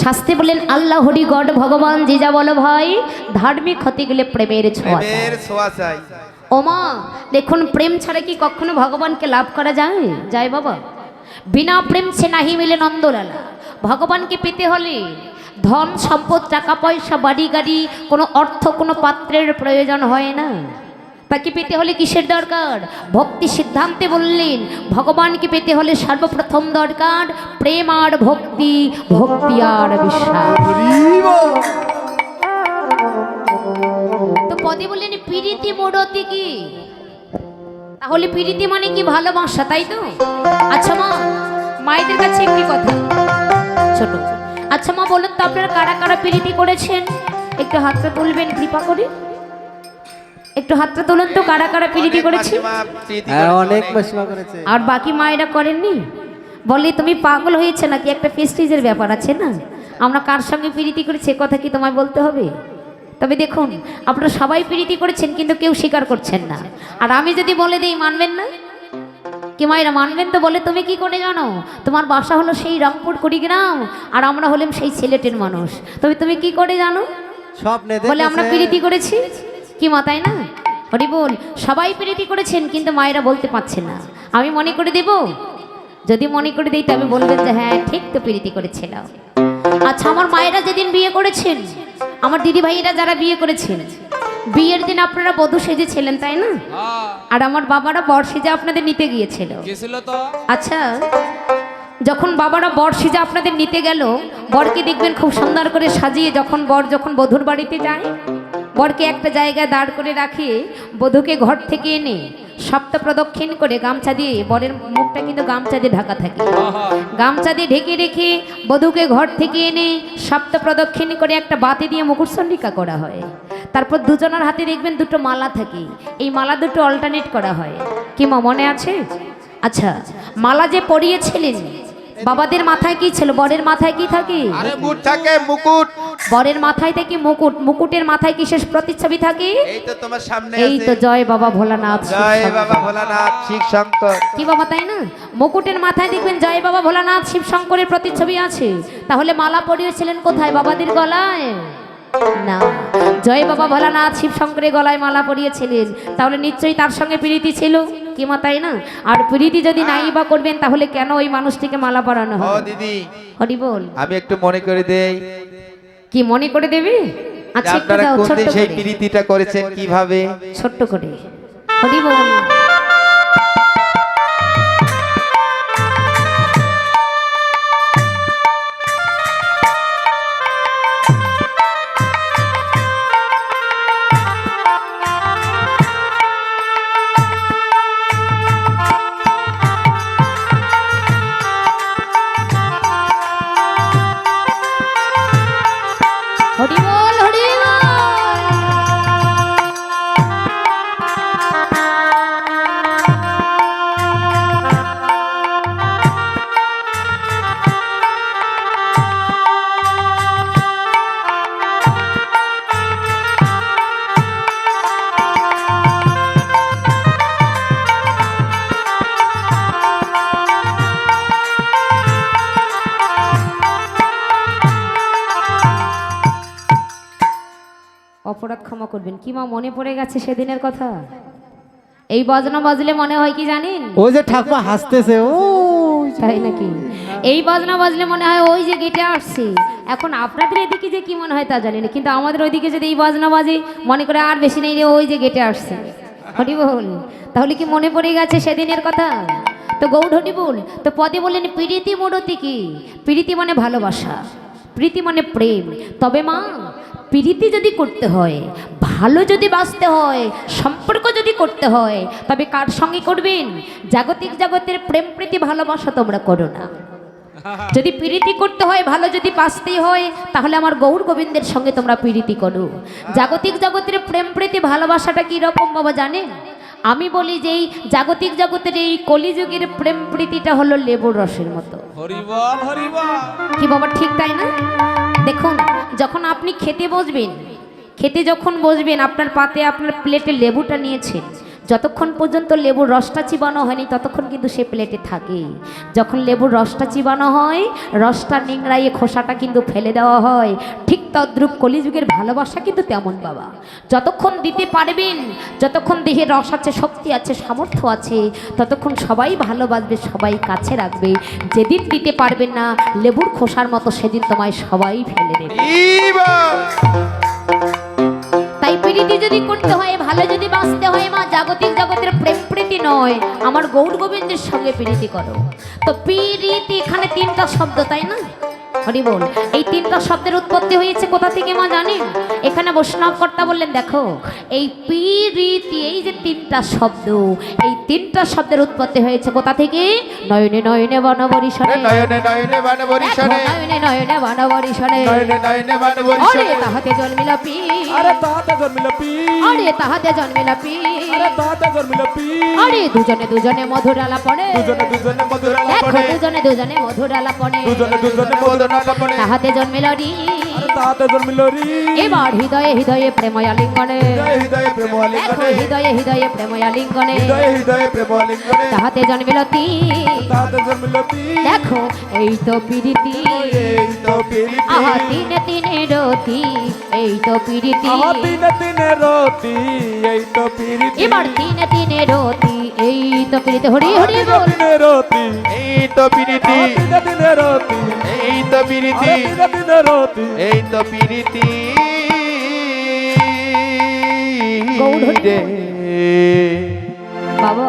শাস্ত্রে বলেন আল্লাহ হরি গড ভগবান যে যা বলো ভাই ধার্মিক হতে গেলে প্রেমের ছোঁয়া চাই। প্রেমের ছোঁয়া চাই। ওমা দেখুন প্রেম ছাড়া কি কখনো ভগবানকে লাভ করা যায়? যায় বাবা। বিনা প্রেম সে নাহি মিলে নন্দলালা। ভগবানকে পেতে হলে ধন সম্পদ টাকা পয়সা বাড়ি গাড়ি কোনো অর্থ কোনো পাত্রের প্রয়োজন হয় না। তাকে পেতে হলে কিসের দরকার? ভক্তি সিদ্ধান্তে বললেন, ভগবানকে পেতে হলে সর্বপ্রথম দরকার প্রেম আর ভক্তি ভক্তি আর বিশ্বাস। তো পদে বললেন, পিরিতি মোড়তি কি? তাহলে পিরিতি মানে কি ভালোবাসা, তাই তো? আচ্ছা মা, মায়েদের কাছে একটি কথা। ছোট। আচ্ছা মা, বলুন তো আপনারা কারা কারা পিরিতি করেছেন? একটু হাতটা তুলবেন, কৃপা করে। একটু হাতটা তুলুন তো কারা কারা পিরিতি করেছে? হ্যাঁ করেছে, অনেক করেছে। আর বাকি মায়েরা করেননি? বলে তুমি পাগল হয়েছে নাকি? একটা ফেস্টিজের ব্যাপার আছে না? আমরা কার সঙ্গে প্রীতি করি সে কথা কি তোমায় বলতে হবে? তবে দেখুন আপনারা সবাই প্রীতি করেছেন কিন্তু কেউ স্বীকার করছেন না। আর আমি যদি বলে দিই মানবেন না? কি মায়েরা মানবেন তো? বলে তুমি কি করে জানো? তোমার বাসা হলো সেই রংপুর কুড়িগ্রাম আর আমরা হলাম সেই সিলেটের মানুষ। তবে তুমি কি করে জানো? স্বপ্নে বলে আমরা। প্রীতি করেছি? কি মা তাই না? হরি বল সবাই প্রীতি করেছেন কিন্তু মায়েরা বলতে পারছে না। আমি মনে করে দেব? যদি মনে করে দিই তবে বলবেন যে হ্যাঁ ঠিক তো প্রীতি করেছিল। আচ্ছা আমার মায়েরা যেদিন বিয়ে করেছেন আমার দিদি ভাইয়েরা যারা বিয়ে করেছেন বিয়ের দিন আপনারা বধূ সেজেছিলেন তাই না? আর আমার বাবারা বর সেজে আপনাদের নিতে গিয়েছিল। আচ্ছা যখন বাবারা বর সেজে আপনাদের নিতে গেল বরকে দেখবেন খুব সুন্দর করে সাজিয়ে যখন বর যখন বধুর বাড়িতে যায় বরকে একটা জায়গায় দাঁড় করে রাখিয়ে বধূকে ঘর থেকে এনে সপ্ত প্রদক্ষিণ করে গামছা দিয়ে বরের মুখটা কিন্তু গামছা দিয়ে ঢাকা থাকে। গামছা দিয়ে ঢেকে রেখে বধূকে ঘর থেকে এনে সপ্ত প্রদক্ষিণ করে একটা বাতি দিয়ে মুকুটচন্ডিকা করা হয়। তারপর দুজনের হাতে দেখবেন দুটো মালা থাকে। এই মালা দুটো অল্টারনেট করা হয়। কি মা মনে আছে? আচ্ছা মালা যে পরিয়েছিলেন বাবাদের মাথায় কি ছিল? বরের মাথায় কি থাকে? আরে মুকুট থাকে মুকুট। বরের মাথায় থাকে মুকুট। মুকুটের মাথায় কি শেষ প্রতিচ্ছবি থাকে? এই তো তোমার সামনে এই তো জয় বাবা ভোলানাথ জয় বাবা ভোলানাথ শিব শঙ্কর। কি বাবা তাই না? মুকুটের মাথায় দেখবেন জয় বাবা ভোলানাথ শিব শঙ্করের প্রতিচ্ছবি আছে। তাহলে মালা পরিয়েছিলেন কোথায়? বাবাদের গলায়? না। জয় বাবা ভোলানাথ শিব শঙ্করের গলায় মালা পরিয়েছিলেন। তাহলে নিশ্চয়ই তার সঙ্গে প্রীতি ছিল। কি মা তাই না? আর প্রীতি যদি নাই বা করবেন তাহলে কেন ওই মানুষটিকে মালা পরানো হয় দিদি। হরি বল। আমি একটু মনে করে দেই। কি মনে করে দেবে? আচ্ছা একটু আপনারা দাও কোন ছোট্ট দিন সেই প্রীতিটা করেছেন কীভাবে? ছোট্ট করে। হরি বল। অপরাধ ক্ষমা করবেন। কি মা মনে পড়ে গেছে সেদিনের কথা? এই বাজনা বাজলে মনে হয় কি জানেন? ওই যে ঠাকুমা হাসতেছে ও তাই নাকি? এই বাজনা বাজলে মনে হয় ওই যে গেটে আসছে। এখন আপনাদের এদিকে যে কি মনে হয় তা জানি না কিন্তু আমাদের ওইদিকে যদি এই বাজনা বাজে মনে করে আর বেশি নেই রে ওই যে গেটে আসছে। হরি বল তাহলে কি মনে পড়ে গেছে সেদিনের কথা? তো হরি বল তো পদে বললেন প্রীতি মোড়তি কি প্রীতি মানে ভালোবাসা প্রীতি মানে প্রেম। তবে মা প্রীতি যদি করতে হয়, ভালো যদি বাঁচতে হয়, সম্পর্ক যদি করতে হয়, তবে কার সঙ্গে করবেন? জাগতিক জগতের প্রেম প্রীতি ভালোবাসা তোমরা করো না। যদি প্রীতি করতে হয়, ভালো যদি বাঁচতেই হয়, তাহলে আমার গৌর গোবিন্দের সঙ্গে তোমরা প্রীতি করো। জাগতিক জগতের প্রেম প্রীতি ভালোবাসাটা কীরকম বাবা জানেন? আমি বলি যে এই জাগতিক জগতের এই কলিযুগের প্রেম প্রীতিটা হলো লেবুর রসের মতো। কি বাবা ঠিক তাই না? দেখুন যখন আপনি খেতে বসবেন খেতে যখন বসবেন আপনার পাতে আপনার প্লেটে লেবুটা নিয়েছেন যতক্ষণ পর্যন্ত লেবুর রসটা চিবানো হয়নি, ততক্ষণ কিন্তু সে প্লেটে থাকে। যখন লেবুর রসটা চিবানো হয়, রসটা নিংড়াইয়ে খোসাটা কিন্তু ফেলে দেওয়া হয়। ঠিক তদ্রুপ কলিযুগের ভালোবাসা কিন্তু তেমন বাবা। যতক্ষণ দিতে পারবেন, যতক্ষণ দেহে রস আছে, শক্তি আছে, সামর্থ্য আছে, ততক্ষণ সবাই ভালোবাসবে, সবাই কাছে রাখবে। যেদিন দিতে পারবেন না, লেবুর খোসার মতো সেদিন তোমায় সবাই ফেলে দেবে। প্রীতি যদি করতে হয়, ভালো যদি বাঁচতে হয়, মা, জাগতিক জগতের প্রেম প্রীতি নয়, আমার গৌর গোবিন্দের সঙ্গে প্রীতি করো। তো প্রীতি এখানে তিনটা শব্দ, তাই না? হরি এই তিনটা শব্দের উৎপত্তি হয়েছে কোথা থেকে মা জানেন? এখানে বৈষ্ণব কর্তা বললেন দেখো এই প্রীতি এই যে তিনটা শব্দ এই তিনটা শব্দের উৎপত্তি হয়েছে কোথা থেকে? নয়নে নয়নে বনবরিশনে নয়নে নয়নে বান নয়নে নয়নে বনবরিশনে নয়নে নয়নে বান আরে তাহাতে জন্মিলা পী আরে তাতে জন্মিল পি আরে তাহাতে জন্মিলা পী আরে তাতে জন্মিল পি আরে দুজনে দুজনে মধুর আলাপনে। দুজনে দুজনে মধুর দেখো আলাপনে দুজনে দুজনে মধুর আলাপনে। দুজনে দুজনে মধুর মদনালাপনে তাহাতে জন্মিল রি তাতে জন্মিল রি এবার হৃদয়ে হৃদয়ে প্রেময়া লিঙ্গনে হৃদয়ে হৃদয়ে প্রেম দেখো হৃদয়ে হৃদয়ে প্রেময়া লিঙ্গনে হৃদয়ে হৃদয়ে প্রেম আলিঙ্গনে তাহাতে জন্মিল তি তাতে জন্মিল পি দেখো এই তো পিরিতি। এই তো প্রীতি। আহা তিনে তিনে রতি এই তো পিরিতি। আহা তিনে তিনে রতি এই তো পিরিতি। এবার তিনে তিনে রতি এই তো পিরিতি। হরি হরি বল। তিনে রতি। এই তো প্রীতি। এই তো প্রীতি। এই তো প্রীতি। রে। বাবা।